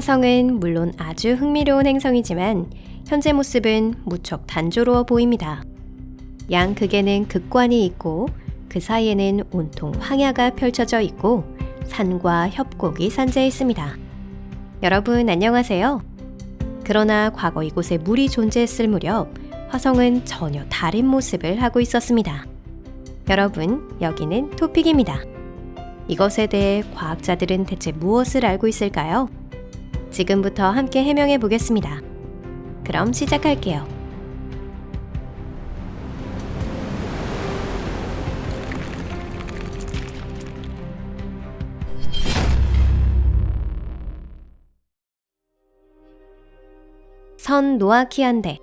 화성은 물론 아주 흥미로운 행성이지만 현재 모습은 무척 단조로워 보입니다. 양 극에는 극관이 있고 그 사이에는 온통 황야가 펼쳐져 있고 산과 협곡이 산재해 있습니다. 여러분 안녕하세요. 그러나 과거 이곳에 물이 존재했을 무렵 화성은 전혀 다른 모습을 하고 있었습니다. 여러분, 여기는 토픽입니다. 이것에 대해 과학자들은 대체 무엇을 알고 있을까요? 지금부터 함께 해명해 보겠습니다. 그럼 시작할게요. 선 노아키안데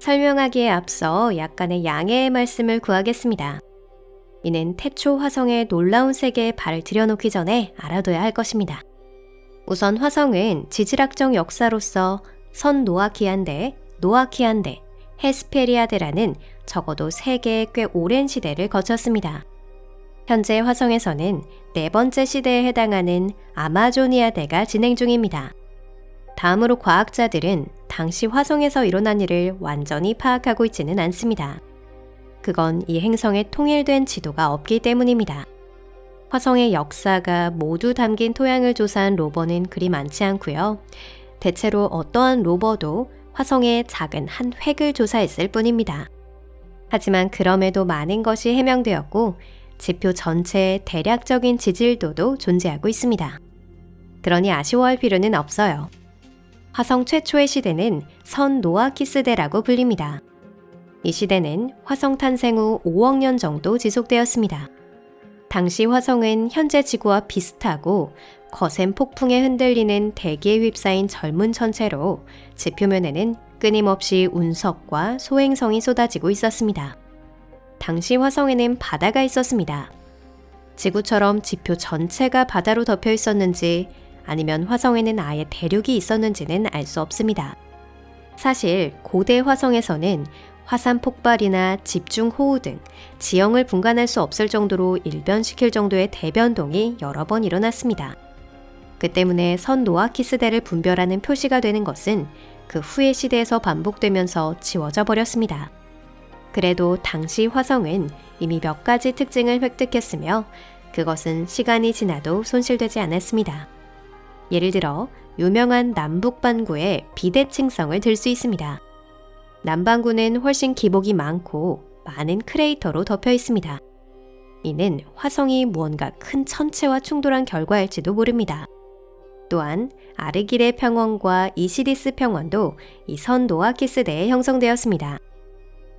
설명하기에 앞서 약간의 양해의 말씀을 구하겠습니다. 이는 태초 화성의 놀라운 세계에 발을 들여놓기 전에 알아둬야 할 것입니다. 우선 화성은 지질학적 역사로서 선 노아키안데, 노아키안데, 헤스페리아데라는 적어도 세 개의 꽤 오랜 시대를 거쳤습니다. 현재 화성에서는 네 번째 시대에 해당하는 아마조니아대가 진행 중입니다. 다음으로 과학자들은 당시 화성에서 일어난 일을 완전히 파악하고 있지는 않습니다. 그건 이 행성에 통일된 지도가 없기 때문입니다. 화성의 역사가 모두 담긴 토양을 조사한 로버는 그리 많지 않고요. 대체로 어떠한 로버도 화성의 작은 한 획을 조사했을 뿐입니다. 하지만 그럼에도 많은 것이 해명되었고 지표 전체의 대략적인 지질도도 존재하고 있습니다. 그러니 아쉬워할 필요는 없어요. 화성 최초의 시대는 선 노아키 스대라고 불립니다. 이 시대는 화성 탄생 후 5억 년 정도 지속되었습니다. 당시 화성은 현재 지구와 비슷하고 거센 폭풍에 흔들리는 대기에 휩싸인 젊은 천체로 지표면에는 끊임없이 운석과 소행성이 쏟아지고 있었습니다. 당시 화성에는 바다가 있었습니다. 지구처럼 지표 전체가 바다로 덮여 있었는지 아니면 화성에는 아예 대륙이 있었는지는 알 수 없습니다. 사실 고대 화성에서는 화산 폭발이나 집중 호우 등 지형을 분간할 수 없을 정도로 일변시킬 정도의 대변동이 여러 번 일어났습니다. 그 때문에 선 노아키스 대를 분별하는 표시가 되는 것은 그 후의 시대에서 반복되면서 지워져 버렸습니다. 그래도 당시 화성은 이미 몇 가지 특징을 획득했으며 그것은 시간이 지나도 손실되지 않았습니다. 예를 들어 유명한 남북반구의 비대칭성을 들 수 있습니다. 남반구는 훨씬 기복이 많고 많은 크레이터로 덮여 있습니다. 이는 화성이 무언가 큰 천체와 충돌한 결과일지도 모릅니다. 또한 아르기레 평원과 이시디스 평원도 이선 노아키스대에 형성되었습니다.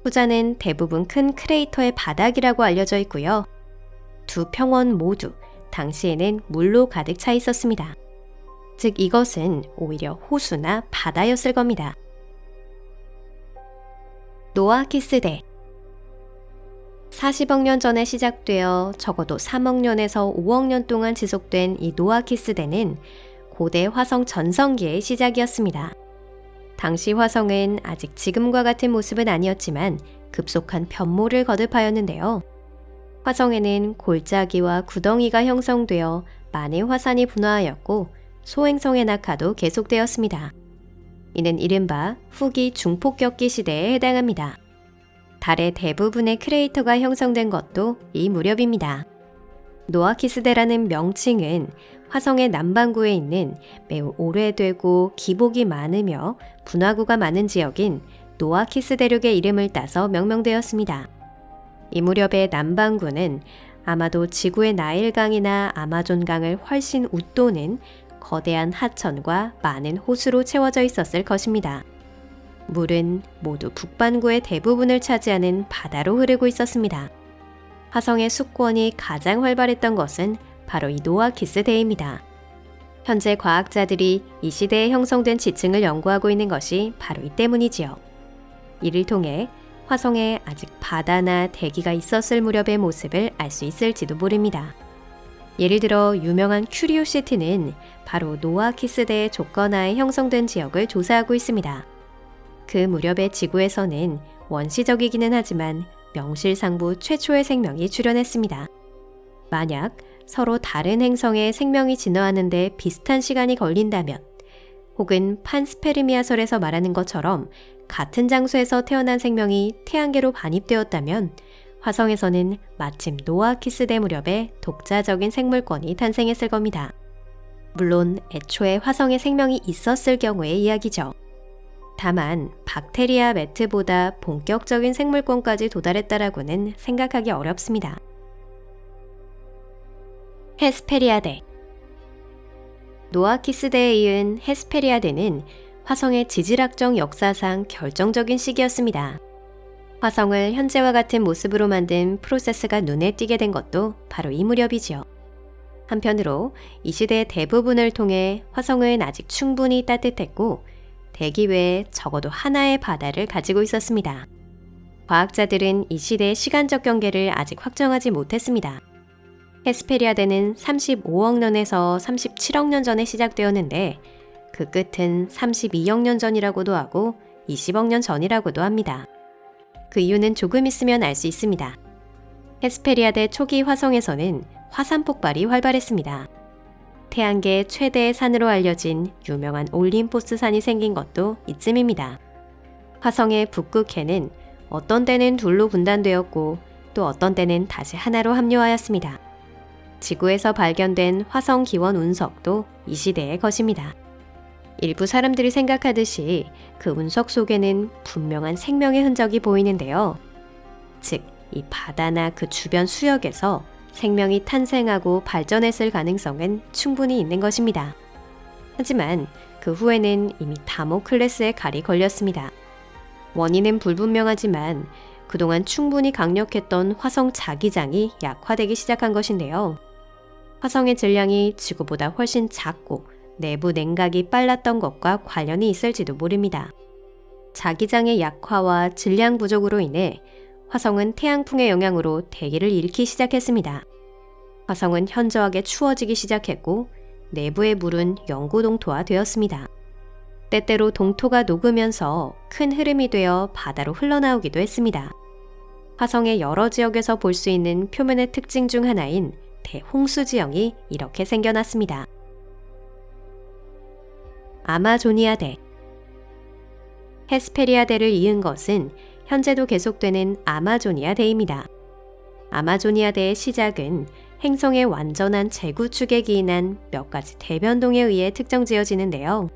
후자는 대부분 큰 크레이터의 바닥이라고 알려져 있고요. 두 평원 모두 당시에는 물로 가득 차 있었습니다. 즉 이것은 오히려 호수나 바다였을 겁니다. 노아 키스대 40억 년 전에 시작되어 적어도 3억 년에서 5억 년 동안 지속된 이 노아 키스대는 고대 화성 전성기의 시작이었습니다. 당시 화성은 아직 지금과 같은 모습은 아니었지만 급속한 변모를 거듭하였는데요. 화성에는 골짜기와 구덩이가 형성되어 많은 화산이 분화하였고 소행성의 낙하도 계속되었습니다. 이는 이른바 후기 중폭격기 시대에 해당합니다. 달의 대부분의 크레이터가 형성된 것도 이 무렵입니다. 노아키스대라는 명칭은 화성의 남반구에 있는 매우 오래되고 기복이 많으며 분화구가 많은 지역인 노아키스 대륙의 이름을 따서 명명되었습니다. 이 무렵의 남반구는 아마도 지구의 나일강이나 아마존강을 훨씬 웃도는 거대한 하천과 많은 호수로 채워져 있었을 것입니다. 물은 모두 북반구의 대부분을 차지하는 바다로 흐르고 있었습니다. 화성의 수권이 가장 활발했던 것은 바로 이 노아키스 대입니다. 현재 과학자들이 이 시대에 형성된 지층을 연구하고 있는 것이 바로 이 때문이지요. 이를 통해 화성에 아직 바다나 대기가 있었을 무렵의 모습을 알 수 있을지도 모릅니다. 예를 들어 유명한 큐리오시티는 바로 노아 키스대의 조건하에 형성된 지역을 조사하고 있습니다. 그 무렵의 지구에서는 원시적이기는 하지만 명실상부 최초의 생명이 출현했습니다. 만약 서로 다른 행성에 생명이 진화하는데 비슷한 시간이 걸린다면, 혹은 판스페르미아설에서 말하는 것처럼 같은 장소에서 태어난 생명이 태양계로 반입되었다면, 화성에서는 마침 노아 키스대 무렵에 독자적인 생물권이 탄생했을 겁니다. 물론 애초에 화성에 생명이 있었을 경우의 이야기죠. 다만 박테리아 매트보다 본격적인 생물권까지 도달했다라고는 생각하기 어렵습니다. 헤스페리아대 노아키스대에 이은 헤스페리아대는 화성의 지질학적 역사상 결정적인 시기였습니다. 화성을 현재와 같은 모습으로 만든 프로세스가 눈에 띄게 된 것도 바로 이 무렵이지요. 한편으로 이 시대의 대부분을 통해 화성은 아직 충분히 따뜻했고 대기 외에 적어도 하나의 바다를 가지고 있었습니다. 과학자들은 이 시대의 시간적 경계를 아직 확정하지 못했습니다. 헤스페리아대는 35억 년에서 37억 년 전에 시작되었는데 그 끝은 32억 년 전이라고도 하고 20억 년 전이라고도 합니다. 그 이유는 조금 있으면 알 수 있습니다. 헤스페리아대 초기 화성에서는 화산 폭발이 활발했습니다. 태양계 최대의 산으로 알려진 유명한 올림포스 산이 생긴 것도 이쯤입니다. 화성의 북극해는 어떤 때는 둘로 분단되었고 또 어떤 때는 다시 하나로 합류하였습니다. 지구에서 발견된 화성 기원 운석도 이 시대의 것입니다. 일부 사람들이 생각하듯이 그 운석 속에는 분명한 생명의 흔적이 보이는데요. 즉, 이 바다나 그 주변 수역에서 생명이 탄생하고 발전했을 가능성은 충분히 있는 것입니다. 하지만 그 후에는 이미 다모클레스의 칼이 걸렸습니다. 원인은 불분명하지만 그동안 충분히 강력했던 화성 자기장이 약화되기 시작한 것인데요. 화성의 질량이 지구보다 훨씬 작고 내부 냉각이 빨랐던 것과 관련이 있을지도 모릅니다. 자기장의 약화와 질량 부족으로 인해 화성은 태양풍의 영향으로 대기를 잃기 시작했습니다. 화성은 현저하게 추워지기 시작했고 내부의 물은 영구 동토화 되었습니다. 때때로 동토가 녹으면서 큰 흐름이 되어 바다로 흘러나오기도 했습니다. 화성의 여러 지역에서 볼 수 있는 표면의 특징 중 하나인 대홍수 지형이 이렇게 생겨났습니다. 아마조니아대 헤스페리아대를 이은 것은 현재도 계속되는 아마조니아대입니다. 아마조니아대의 시작은 행성의 완전한 재구축에 기인한 몇 가지 대변동에 의해 특정 지어지는데요.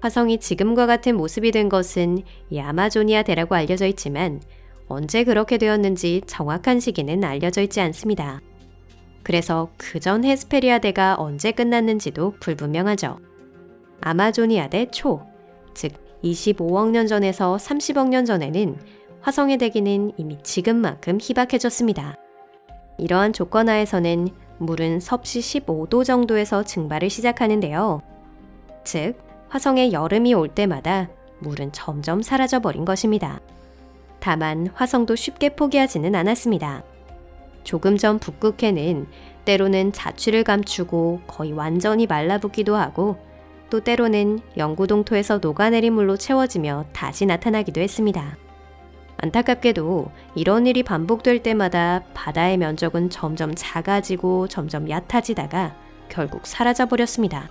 화성이 지금과 같은 모습이 된 것은 이 아마조니아 대라고 알려져 있지만 언제 그렇게 되었는지 정확한 시기는 알려져 있지 않습니다. 그래서 그전 헤스페리아 대가 언제 끝났는지도 불분명하죠. 아마조니아 대 초, 즉 25억 년 전에서 30억 년 전에는 화성의 대기는 이미 지금만큼 희박해졌습니다. 이러한 조건 하에서는 물은 섭씨 15도 정도에서 증발을 시작하는데요. 즉, 화성에 여름이 올 때마다 물은 점점 사라져 버린 것입니다. 다만 화성도 쉽게 포기하지는 않았습니다. 조금 전 북극해는 때로는 자취를 감추고 거의 완전히 말라붙기도 하고 또 때로는 영구 동토에서 녹아내린 물로 채워지며 다시 나타나기도 했습니다. 안타깝게도 이런 일이 반복될 때마다 바다의 면적은 점점 작아지고 점점 얕아지다가 결국 사라져 버렸습니다.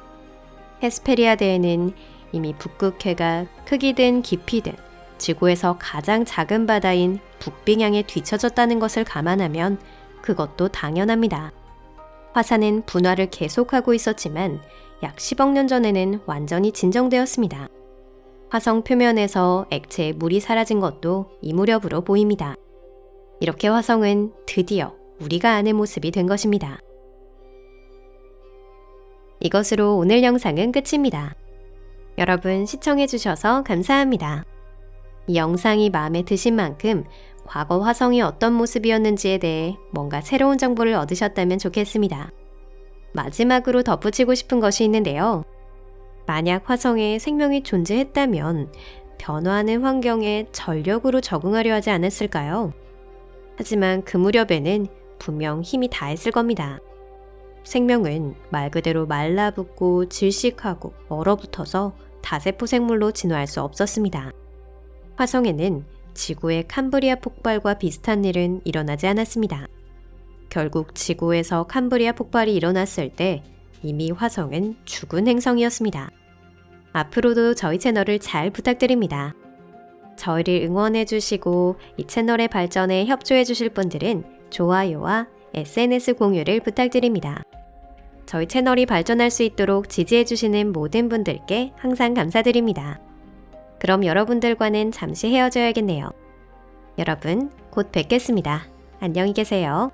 헤스페리아대에는 이미 북극해가 크기든 깊이든 지구에서 가장 작은 바다인 북빙양에 뒤처졌다는 것을 감안하면 그것도 당연합니다. 화산은 분화를 계속하고 있었지만 약 10억 년 전에는 완전히 진정되었습니다. 화성 표면에서 액체에 물이 사라진 것도 이 무렵으로 보입니다. 이렇게 화성은 드디어 우리가 아는 모습이 된 것입니다. 이것으로 오늘 영상은 끝입니다. 여러분 시청해주셔서 감사합니다. 이 영상이 마음에 드신 만큼 과거 화성이 어떤 모습이었는지에 대해 뭔가 새로운 정보를 얻으셨다면 좋겠습니다. 마지막으로 덧붙이고 싶은 것이 있는데요. 만약 화성에 생명이 존재했다면 변화하는 환경에 전력으로 적응하려 하지 않았을까요? 하지만 그 무렵에는 분명 힘이 다했을 겁니다. 생명은 말 그대로 말라붙고 질식하고 얼어붙어서 다세포 생물로 진화할 수 없었습니다. 화성에는 지구의 캄브리아 폭발과 비슷한 일은 일어나지 않았습니다. 결국 지구에서 캄브리아 폭발이 일어났을 때 이미 화성은 죽은 행성이었습니다. 앞으로도 저희 채널을 잘 부탁드립니다. 저희를 응원해 주시고 이 채널의 발전에 협조해 주실 분들은 좋아요와 SNS 공유를 부탁드립니다. 저희 채널이 발전할 수 있도록 지지해 주시는 모든 분들께 항상 감사드립니다. 그럼 여러분들과는 잠시 헤어져야겠네요. 여러분, 곧 뵙겠습니다. 안녕히 계세요.